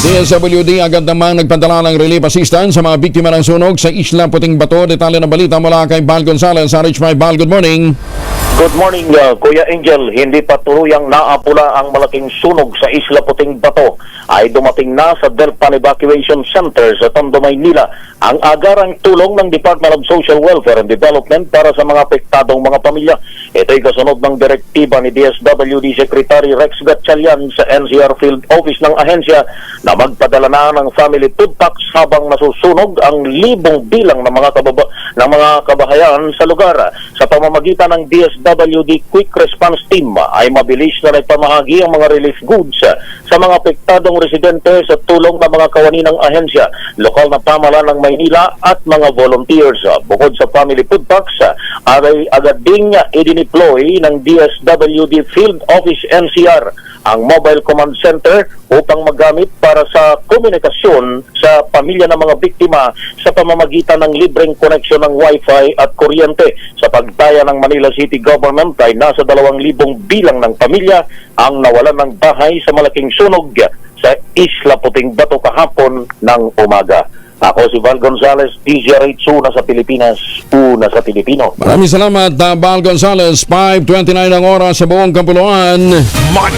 DSWD agad namang nagpadala ng relief assistance sa mga biktima ng sunog sa Isla Puting Bato. Detalye ng balita mula kay Val Gonzalez. RH5 Val, good morning. Good morning, uh, Kuya Angel. Hindi pa turuyang naapula ang malaking sunog sa Isla Puting Bato ay dumating na sa Delpan Evacuation Center sa Tondo, Maynila ang agarang tulong ng Department of Social Welfare and Development para sa mga apektadong mga pamilya. Ito'y kasunod ng direktiba ni DSWD Secretary Rex Gatchalian sa NCR Field Office ng ahensya na magpadala na ng family food packs habang nasusunog ang libong bilang ng mga kababa ng mga kabahayan sa lugar. Sa pamamagitan ng DSWD Quick Response Team ay mabilis na nagpamahagi ang mga relief goods sa mga apektadong residente sa tulong ng mga kawani ng ahensya, lokal na pamalan ng Maynila at mga volunteers. Bukod sa family food packs, ay agad ding idineploy ng DSWD Field Office NCR ang mobile command center upang magamit para sa komunikasyon sa pamilya ng mga biktima sa pamamagitan ng libreng koneksyon ng wifi at kuryente. Sa pagtaya ng Manila City Government ay nasa 2,000 bilang ng pamilya ang nawalan ng bahay sa malaking sunog sa Isla Puting Bato kahapon ng umaga. Ako si Val Gonzalez, DZRH una sa Pilipinas, una sa Pilipino. Maraming salamat, uh, Val Gonzalez. 5.29 ang oras sa buong Kapuluan. Money